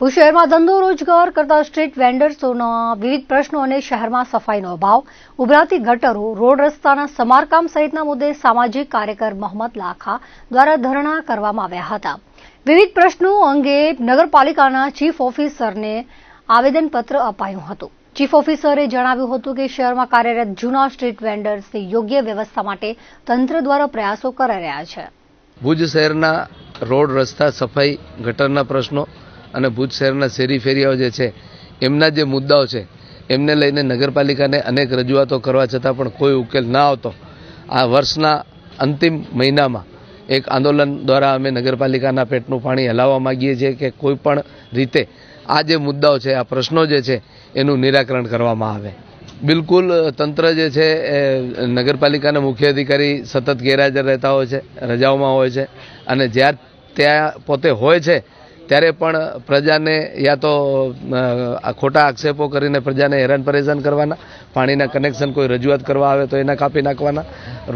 ભુજ શહેરમાં ધંધો રોજગાર કરતા સ્ટ્રીટ વેન્ડર્સોના વિવિધ પ્રશ્નો અને શહેરમાં સફાઈનો અભાવ, ઉભરાતી ગટરો, રોડ રસ્તાના સમારકામ સહિતના મુદ્દે સામાજિક કાર્યકર મોહમ્મદ લાખા દ્વારા ધરણા કરવામાં આવ્યા હતા. વિવિધ પ્રશ્નો અંગે નગરપાલિકાના ચીફ ઓફિસરને આવેદનપત્ર અપાયું હતું. ચીફ ઓફિસરે જણાવ્યું હતું કે શહેરમાં કાર્યરત જૂના સ્ટ્રીટ વેન્ડર્સની યોગ્ય વ્યવસ્થા માટે તંત્ર દ્વારા પ્રયાસો કરાઈ રહ્યા છે. ભુજ શહેરના રોડ રસ્તા સફાઈ ગટરના પ્રશ્નો અને ભુજ શહેરના શેરી ફેરિયાઓ જે છે, એમના જે મુદ્દાઓ છે, એમને લઈને નગરપાલિકાને અનેક રજૂઆતો કરવા છતાં પણ કોઈ ઉકેલ ના આવતો. આ વર્ષના અંતિમ મહિનામાં એક આંદોલન દ્વારા અમે નગરપાલિકાના પેટનું પાણી હલાવવા માગીએ છીએ કે કોઈ પણ રીતે આ જે મુદ્દાઓ છે, આ પ્રશ્નો જે છે, એનું નિરાકરણ કરવામાં આવે. બિલકુલ તંત્ર જે છે, એ નગરપાલિકાના મુખ્ય અધિકારી સતત ગેરહાજર રહેતા હોય છે, રજાઓમાં હોય છે અને જ્યાં ત્યાં પોતે હોય છે ત્યારે પણ પ્રજાને યા તો ખોટા આક્ષેપો કરીને પ્રજાને હેરાન પરેશાન કરવાના, પાણીના કનેક્શન કોઈ રજૂઆત કરવા આવે તો એના કાપી નાખવાના.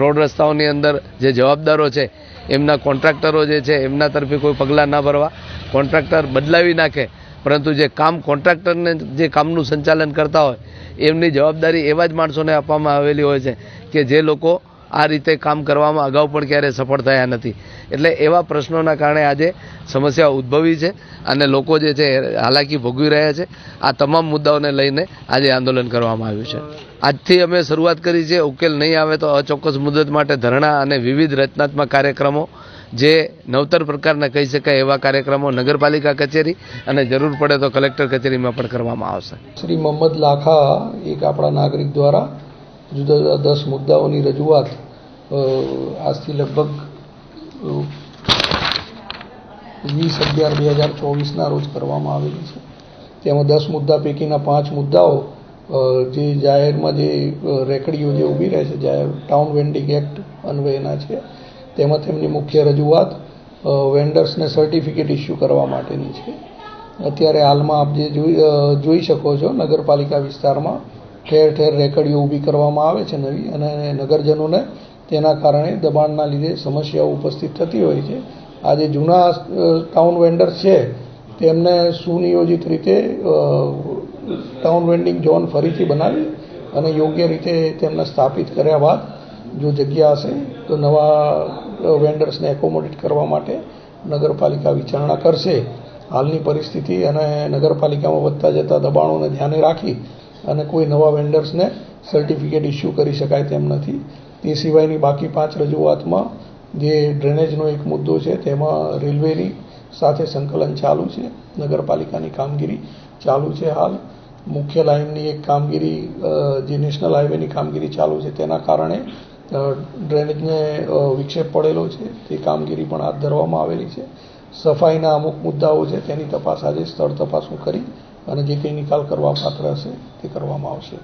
રોડ રસ્તાઓની અંદર જે જવાબદારો છે, એમના કોન્ટ્રાક્ટરો જે છે, એમના તરફે કોઈ પગલાં ના ભરવા. કોન્ટ્રાક્ટર બદલાવી નાખે, પરંતુ જે કામ કોન્ટ્રાક્ટરને જે કામનું સંચાલન કરતા હોય, એમની જવાબદારી એવા જ માણસોને આપવામાં આવેલી હોય છે કે જે લોકો આ રીતે કામ કરવામાં અગાઉ પણ ક્યારેય સફળ થયા નથી. એટલે એવા પ્રશ્નોના કારણે આજે સમસ્યા ઉદ્ભવી છે અને લોકો જે છે હાલાકી ભોગવી રહ્યા છે. આ તમામ મુદ્દાઓને લઈને આજે આંદોલન કરવામાં આવ્યું છે. આજથી અમે શરૂઆત કરી છે, ઉકેલ નહીં આવે તો અચોક્કસ મુદત માટે ધરણા અને વિવિધ રચનાત્મક કાર્યક્રમો. જે નવતર પ્રકારના કહી શકાય એવા કાર્યક્રમો નગરપાલિકા કચેરી અને જરૂર પડે તો કલેક્ટર કચેરીમાં પણ કરવામાં આવશે. શ્રી મોહમ્મદ લાખા એક આપણા નાગરિક દ્વારા જુદા જુદા દસ મુદ્દાઓની રજૂઆત આજથી લગભગ વીસ અગિયાર બે હજાર ચોવીસના રોજ કરવામાં આવેલી છે. તેમાં દસ મુદ્દા પૈકીના પાંચ મુદ્દાઓ જે જાહેરમાં જે રેકડીઓ જે ઊભી રહે છે, જાહેર ટાઉન વેન્ડિંગ એક્ટ અન્વયના છે, તેમાં તેમની મુખ્ય રજૂઆત વેન્ડર્સને સર્ટિફિકેટ ઇસ્યુ કરવા માટેની છે. અત્યારે હાલમાં આપ જે જોઈ શકો છો નગરપાલિકા વિસ્તારમાં ઠેર ઠેર રેકડીઓ ઊભી કરવામાં આવે છે નવી અને નગરજનોને તેના કારણે દબાણના લીધે સમસ્યાઓ ઉપસ્થિત થતી હોય છે. આજે જૂના ટાઉન વેન્ડર્સ છે, તેમને સુનિયોજિત રીતે ટાઉન વેન્ડિંગ ઝોન ફરીથી બનાવી અને યોગ્ય રીતે તેમને સ્થાપિત કર્યા બાદ જો જગ્યા હશે તો નવા વેન્ડર્સને એકોમોડેટ કરવા માટે નગરપાલિકા વિચારણા કરશે. હાલની પરિસ્થિતિ અને નગરપાલિકામાં વધતા જતા દબાણોને ધ્યાને રાખી અને કોઈ નવા વેન્ડર્સને સર્ટિફિકેટ ઇસ્યુ કરી શકાય તેમ નથી. તે સિવાયની બાકી પાંચ રજૂઆતમાં જે ડ્રેનેજનો એક મુદ્દો છે, તેમાં રેલવેની સાથે સંકલન ચાલુ છે, નગરપાલિકાની કામગીરી ચાલુ છે હાલ. મુખ્ય લાઇનની એક કામગીરી જે નેશનલ હાઈવેની કામગીરી ચાલુ છે, તેના કારણે ડ્રેનેજને વિક્ષેપ પડેલો છે. તે કામગીરી પણ હાથ ધરવામાં આવેલી છે. સફાઈના અમુક મુદ્દાઓ છે, તેની તપાસ આજે સ્થળ તપાસ કરી અને જે કંઈ નિકાલ કરવા પાત્ર હશે તે કરવામાં આવશે.